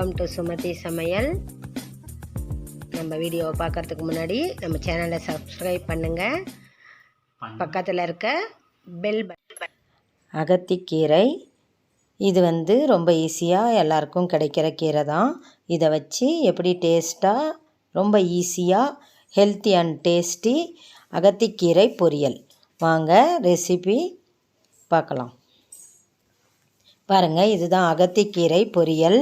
சுமதி சமையல் நம்ம வீடியோவை பார்க்கறதுக்கு முன்னாடி நம்ம சேனலை சப்ஸ்கிரைப் பண்ணுங்கள் பக்கத்தில் இருக்க பெல் பட்டன் அகத்திக்கீரை. இது வந்து ரொம்ப ஈஸியாக எல்லாருக்கும் கிடைக்கிற கீரை தான். இதை வச்சு எப்படி டேஸ்ட்டாக ரொம்ப ஈஸியாக ஹெல்த்தி அண்ட் டேஸ்டி அகத்திக்கீரை பொரியல். வாங்க ரெசிபி பார்க்கலாம். பாருங்கள் இதுதான் அகத்திக்கீரை பொரியல்.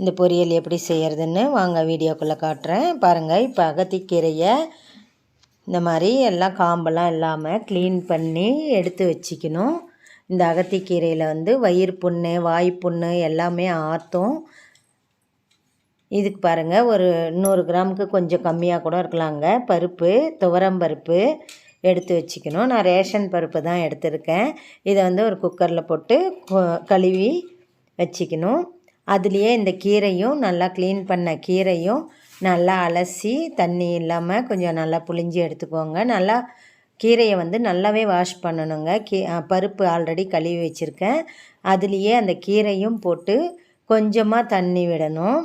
இந்த பொரியல் எப்படி செய்கிறதுன்னு வாங்க வீடியோக்குள்ளே காட்டுறேன். பாருங்கள் இப்போ அகத்திக்கீரையை இந்த மாதிரி எல்லாம் காம்பெல்லாம் இல்லாமல் க்ளீன் பண்ணி எடுத்து வச்சுக்கணும். இந்த அகத்திக்கீரையில் வந்து வயிறு புண்ணு வாய் புண்ணு எல்லாமே ஆற்றும் இதுக்கு பாருங்கள் ஒரு நூறு கிராமுக்கு கொஞ்சம் கம்மியாக கூட இருக்கலாங்க. பருப்பு துவரம் பருப்பு எடுத்து வச்சுக்கணும். நான் ரேஷன் பருப்பு தான் எடுத்திருக்கேன். இதை வந்து ஒரு குக்கரில் போட்டு கழுவி வச்சுக்கணும். அதுலேயே இந்த கீரையும் நல்லா க்ளீன் பண்ண கீரையும் நல்லா அலசி தண்ணி இல்லாமல் கொஞ்சம் நல்லா புளிஞ்சி எடுத்துக்கோங்க. நல்லா கீரையை வந்து நல்லாவே வாஷ் பண்ணணுங்க. கீ பருப்பு ஆல்ரெடி கழுவி வச்சுருக்கேன். அதுலேயே அந்த கீரையும் போட்டு கொஞ்சமாக தண்ணி விடணும்.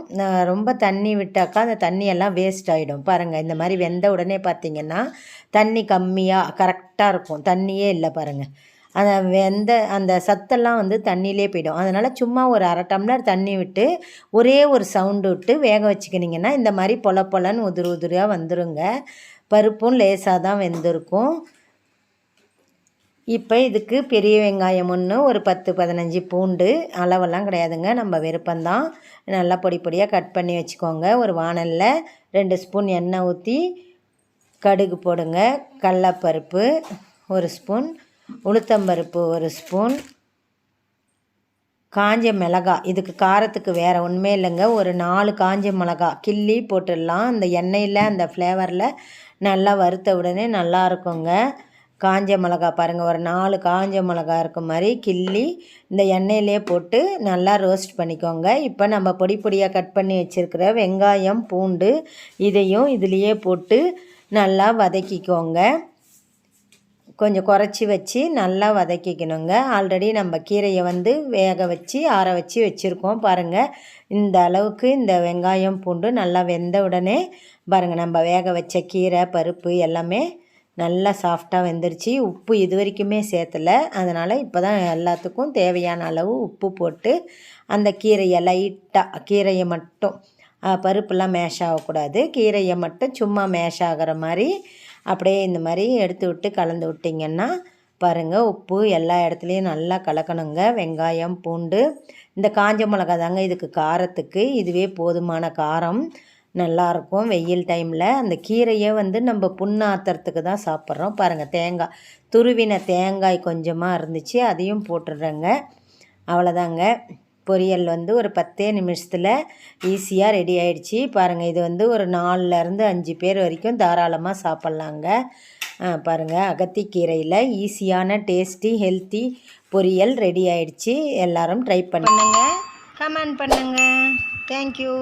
ரொம்ப தண்ணி விட்டாக்கா அந்த தண்ணியெல்லாம் வேஸ்ட் ஆகிடும் பாருங்கள் இந்த மாதிரி வெந்த உடனே பார்த்திங்கன்னா தண்ணி கம்மியாக கரெக்டாக இருக்கும். தண்ணியே இல்லை பாருங்கள் அந்த வெந்த அந்த சத்தெல்லாம் வந்து தண்ணியிலே போயிடும். அதனால் சும்மா ஒரு அரை டம்ளர் தண்ணி விட்டு ஒரே ஒரு சவுண்டு விட்டு வேக வச்சுக்கினிங்கன்னா இந்த மாதிரி பொல பொலன்னு உதிரி உதிரியாக வந்துடுங்க பருப்பும் லேசாக தான் வெந்திருக்கும். இப்போ இதுக்கு பெரிய வெங்காயம் ஒன்று ஒரு பத்து பதினஞ்சு பூண்டு அளவெல்லாம் கிடையாதுங்க. நம்ம விருப்பம்தான். நல்லா பொடி பொடியாக கட் பண்ணி வச்சுக்கோங்க. ஒரு வானலில் ரெண்டு ஸ்பூன் எண்ணெய் ஊற்றி கடுகு போடுங்க. கடலப்பருப்பு ஒரு ஸ்பூன். உளுத்தம்பருப்பு ஒரு ஸ்பூன். காஞ்ச மிளகா. இதுக்கு காரத்துக்கு வேறு ஒன்றுமே இல்லைங்க. ஒரு நாலு காஞ்ச மிளகா. கிள்ளி போட்டுடலாம். அந்த எண்ணெயில் அந்த ஃப்ளேவரில் நல்லா வறுத்த உடனே நல்லா இருக்குங்க. காஞ்ச மிளகா பாருங்கள் ஒரு நாலு காஞ்ச மிளகா இருக்க மாதிரி கிள்ளி இந்த எண்ணெயிலே போட்டு நல்லா ரோஸ்ட் பண்ணிக்கோங்க. இப்போ நம்ம பொடி பொடியாக கட் பண்ணி வச்சுருக்கிற வெங்காயம் பூண்டு இதையும் இதுலேயே போட்டு நல்லா வதக்கிக்கோங்க. கொஞ்சம் குறைச்சி வச்சு நல்லா வதக்கிக்கணுங்க. ஆல்ரெடி நம்ம கீரையை வந்து வேக வச்சு ஆற வச்சு வச்சுருக்கோம் பாருங்கள் இந்த அளவுக்கு இந்த வெங்காயம் பூண்டு நல்லா வெந்த உடனே பாருங்கள் நம்ம வேக வச்ச கீரை பருப்பு எல்லாமே நல்லா சாஃப்டாக வெந்துருச்சு. உப்பு இது வரைக்குமே சேர்த்தலை அதனால் இப்போ தான் எல்லாத்துக்கும் தேவையான அளவு உப்பு போட்டு அந்த கீரையை லைட்டாக கீரையை மட்டும் பருப்புலாம் மேஷ் ஆகக்கூடாது. கீரையை மட்டும் சும்மா மேஷ் ஆகிற மாதிரி அப்படியே இந்த மாதிரி எடுத்து விட்டு கலந்து விட்டிங்கன்னா பாருங்கள் உப்பு எல்லா இடத்துலையும் நல்லா கலக்கணுங்க. வெங்காயம் பூண்டு இந்த காஞ்ச மிளகா தாங்க இதுக்கு காரத்துக்கு. இதுவே போதுமான காரம். நல்லாயிருக்கும். வெயில் டைமில் அந்த கீரையை வந்து நம்ம புண்ணாத்துறதுக்கு தான் சாப்பிட்றோம். பாருங்கள் தேங்காய் துருவின தேங்காய் கொஞ்சமாக இருந்துச்சு. அதையும் போட்டுடுறேங்க. அவ்வளோதாங்க. பொரியல் வந்து ஒரு பத்தே நிமிஷத்தில் ஈஸியாக ரெடி ஆகிடுச்சி பாருங்கள் இது வந்து ஒரு நாலுலேருந்து அஞ்சு பேர் வரைக்கும் தாராளமாக சாப்பிட்லாங்க. பாருங்கள் அகத்திக்கீரையில் ஈஸியான டேஸ்டி ஹெல்த்தி பொரியல் ரெடி ஆகிடுச்சி எல்லோரும் ட்ரை பண்ணுங்கள் கமெண்ட் பண்ணுங்கள் தேங்க்யூ